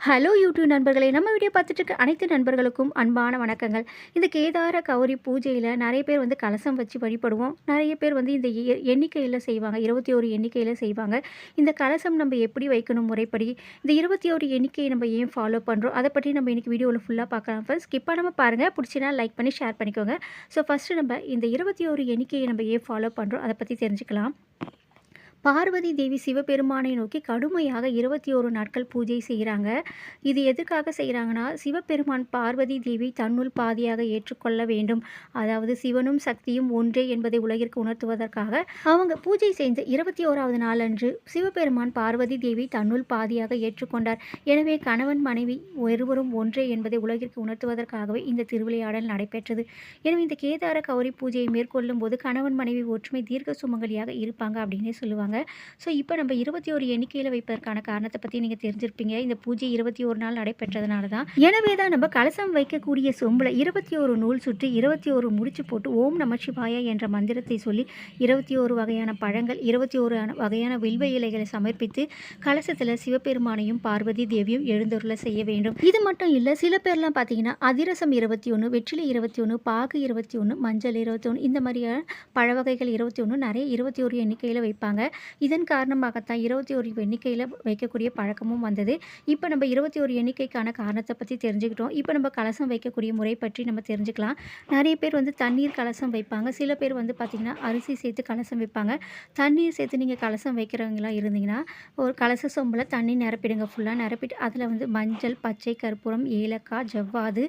Hello YouTube நண்பர்களே. நம்ம video பார்த்துட்டு இருக்க அனைத்து நண்பர்களுக்கும் அன்பான வணக்கங்கள். இந்த கேதார கௌரி பூஜையில் நிறைய பேர் வந்து கலசம் வச்சு வழிபடுவோம். நிறைய பேர் வந்து இந்த எண்ணிக்கையில் செய்வாங்க. இருபத்தி ஒரு எண்ணிக்கையில் செய்வாங்க. இந்த கலசம் நம்ம எப்படி வைக்கணும் முறைப்படி இந்த இருபத்தி ஒரு எண்ணிக்கையை நம்ம ஏன் ஃபாலோ பண்ணுறோம் அதை பற்றி நம்ம இன்றைக்கி வீடியோவில் ஃபுல்லாக பார்க்கலாம். ஃபர்ஸ்ட் ஸ்கிப் பண்ணாமல் பாருங்கள் பிடிச்சினா லைக் பண்ணி ஷேர் பண்ணிக்கோங்க. ஸோ ஃபஸ்ட்டு நம்ம இந்த இருபத்தி ஒரு எண்ணிக்கையை நம்ம ஏன் ஃபாலோ பண்ணுறோம் அதை பற்றி தெரிஞ்சுக்கலாம். பார்வதி தேவி சிவபெருமானை நோக்கி கடுமையாக இருபத்தி ஒரு நாட்கள் பூஜை செய்கிறாங்க. இது எதுக்காக செய்கிறாங்கன்னா சிவபெருமான் பார்வதி தேவி தன்னுள் பாதியாக ஏற்றுக்கொள்ள வேண்டும். அதாவது சிவனும் சக்தியும் ஒன்றே என்பதை உலகிற்கு உணர்த்துவதற்காக அவங்க பூஜை செய்த இருபத்தி ஓராவது நாளன்று சிவபெருமான் பார்வதி தேவி தன்னுள் பாதியாக ஏற்றுக்கொண்டார். எனவே கணவன் மனைவி ஒருவரும் ஒன்றே என்பதை உலகிற்கு உணர்த்துவதற்காகவே இந்த திருவிளையாடல் நடைபெற்றது. எனவே இந்த கேதார கௌரி பூஜையை மேற்கொள்ளும் போது கணவன் மனைவி ஒற்றுமை தீர்க்க சுமங்கலியாக இருப்பாங்க அப்படின்னே சொல்லுவாங்க. ஸோ இப்போ நம்ம இருபத்தி ஒரு எண்ணிக்கையில் வைப்பதற்கான காரணத்தை பற்றி நீங்கள் தெரிஞ்சிருப்பீங்க. இந்த பூஜை இருபத்தி ஒரு நாள் நடைபெற்றதுனால தான் எனவே தான் நம்ம கலசம் வைக்கக்கூடிய சொம்பில் இருபத்தி ஒரு நூல் சுற்றி இருபத்தி ஒரு முடிச்சு போட்டு ஓம் நமச்சிவாய என்ற மந்திரத்தை சொல்லி இருபத்தி ஒரு வகையான பழங்கள் இருபத்தி ஒரு வகையான வில்வ இலைகளை சமர்ப்பித்து கலசத்தில் சிவபெருமானையும் பார்வதி தேவியும் எழுந்தருள செய்ய வேண்டும். இது மட்டும் இல்லை சில பேர்லாம் பார்த்தீங்கன்னா அதிரசம் இருபத்தி ஒன்று வெற்றிலை இருபத்தி ஒன்று பாகு இருபத்தி ஒன்று மஞ்சள் இருபத்தி ஒன்று இந்த மாதிரியான பழ வகைகள் இருபத்தி ஒன்று நிறைய இருபத்தி ஒரு எண்ணிக்கையில் வைப்பாங்க. இதன் காரணமாகத்தான் இருபத்தி ஒரு எண்ணிக்கையில் வைக்கக்கூடிய பழக்கமும் வந்தது. இப்போ நம்ம இருபத்தி ஒரு எண்ணிக்கைக்கான காரணத்தை பற்றி தெரிஞ்சுக்கிட்டோம். இப்போ நம்ம கலசம் வைக்கக்கூடிய முறை பற்றி நம்ம தெரிஞ்சுக்கலாம். நிறைய பேர் வந்து தண்ணீர் கலசம் வைப்பாங்க. சில பேர் வந்து பார்த்திங்கன்னா அரிசி சேர்த்து கலசம் வைப்பாங்க. தண்ணீர் சேர்த்து நீங்கள் கலசம் வைக்கிறவங்களா இருந்தீங்கன்னா ஒரு கலச சொம்பில் தண்ணி நிரப்பிடுங்க. ஃபுல்லாக நிரப்பிட்டு அதில் வந்து மஞ்சள் பச்சை கற்பூரம் ஏலக்காய் ஜவ்வாது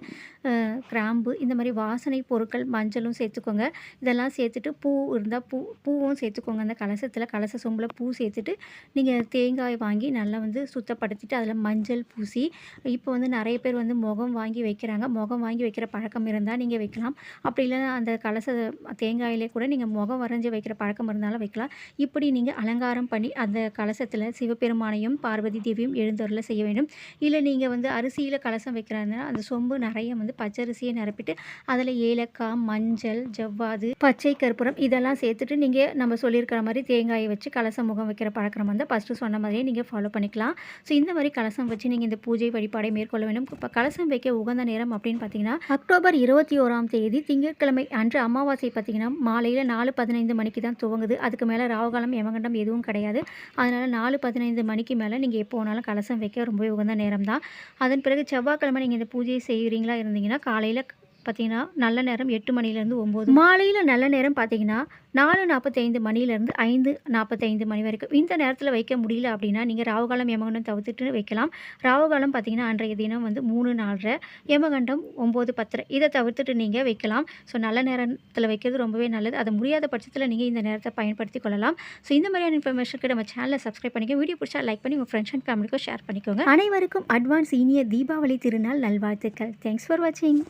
கிராம்பு இந்த மாதிரி வாசனை பொருட்கள் மஞ்சளும் சேர்த்துக்கோங்க. இதெல்லாம் சேர்த்துட்டு பூ இருந்தால் பூ பூவும் சேர்த்துக்கோங்க. அந்த கலசத்தில் கலச சொம்பில் பூ சேர்த்துட்டு நீங்கள் தேங்காய் வாங்கி நல்லா வந்து சுத்தப்படுத்திட்டு அதில் மஞ்சள் பூசி இப்போ வந்து நிறைய பேர் வந்து முகம் வாங்கி வைக்கிறாங்க. முகம் வாங்கி வைக்கிற பழக்கம் இருந்தால் நீங்கள் வைக்கலாம். அப்படி இல்லைன்னா அந்த கலச தேங்காயிலே கூட நீங்கள் முகம் வரைஞ்சி வைக்கிற பழக்கம் இருந்தாலும் வைக்கலாம். இப்படி நீங்கள் அலங்காரம் பண்ணி அந்த கலசத்தில் சிவபெருமானையும் பார்வதி தேவியும் எழுந்தருள செய்ய வேண்டும். இல்லை நீங்கள் வந்து அரிசியில் கலசம் வைக்கிறாங்கன்னா அந்த சொம்பு நிறைய வந்து பச்சரிசியை நிரப்பிட்டு அதில் ஏலக்காய் மஞ்சள் ஜவ்வாது பச்சை கற்பூரம் இதெல்லாம் சேர்த்துட்டு நீங்கள் நம்ம சொல்லியிருக்கிற மாதிரி தேங்காயை வச்சு கலசம் முகம் வைக்கிற பழக்கம் வந்து ஃபஸ்ட்டு சொன்ன மாதிரியே நீங்கள் ஃபாலோ பண்ணிக்கலாம். ஸோ இந்த மாதிரி கலசம் வச்சு நீங்கள் இந்த பூஜை வழிபாடை மேற்கொள்ள வேண்டும். இப்போ கலசம் வைக்க உகந்த நேரம் அப்படின்னு பார்த்தீங்கன்னா அக்டோபர் இருபத்தி ஓராம் தேதி திங்கட்கிழமை அன்று அமாவாசை பார்த்தீங்கன்னா மாலையில் நாலு பதினைந்து மணிக்கு தான் துவங்குது. அதுக்கு மேலே ராகுகாலம் எமகண்டம் எதுவும் கிடையாது. அதனால் நாலு பதினைந்து மணிக்கு மேலே நீங்கள் எப்போ வேணாலும் கலசம் வைக்க ரொம்ப உகந்த நேரம் தான். அதன் பிறகு செவ்வாய்க்கிழமை நீங்கள் இந்த பூஜையை செய்கிறீங்களா இருந்தீங்கன்னா காலையில் பார்த்தீங்கன்னா நல்ல நேரம் எட்டு மணிலேருந்து ஒம்பது மாலையில் நல்ல நேரம் பார்த்தீங்கன்னா நாலு நாற்பத்தைந்து மணிலேருந்து ஐந்து நாற்பத்தைந்து மணி வரைக்கும். இந்த நேரத்தில் வைக்க முடியல அப்படின்னா நீங்கள் ராவுகாலம் யமகண்டம் தவிர்த்துட்டு வைக்கலாம். ராவுகாலம் பார்த்தீங்கன்னா அன்றைய தினம் வந்து மூணு நாலரை யமகண்டம் ஒம்பது பத்தரை. இதை தவிர்த்துட்டு நீங்கள் வைக்கலாம். ஸோ நல்ல நேரத்தில் வைக்கிறது ரொம்பவே நல்லது. அது முடியாத பட்சத்தில் நீங்கள் இந்த நேரத்தை பயன்படுத்தி கொள்ளலாம். ஸோ இந்த மாதிரியான இன்ஃபர்மேஷனுக்கு நம்ம சேனலை சப்ஸ்கிரைப் பண்ணிக்க வீடியோ பிடிச்சா லைக் பண்ணி உங்கள் ஃப்ரெண்ட்ஸ் அண்ட் ஃபேமிலிக்கும் ஷேர் பண்ணிக்கோங்க. அனைவருக்கும் அட்வான்ஸ் இனிய தீபாவளி திருநாள் நல்வாழ்த்துக்கள். தேங்க்ஸ் ஃபார் வாட்சிங்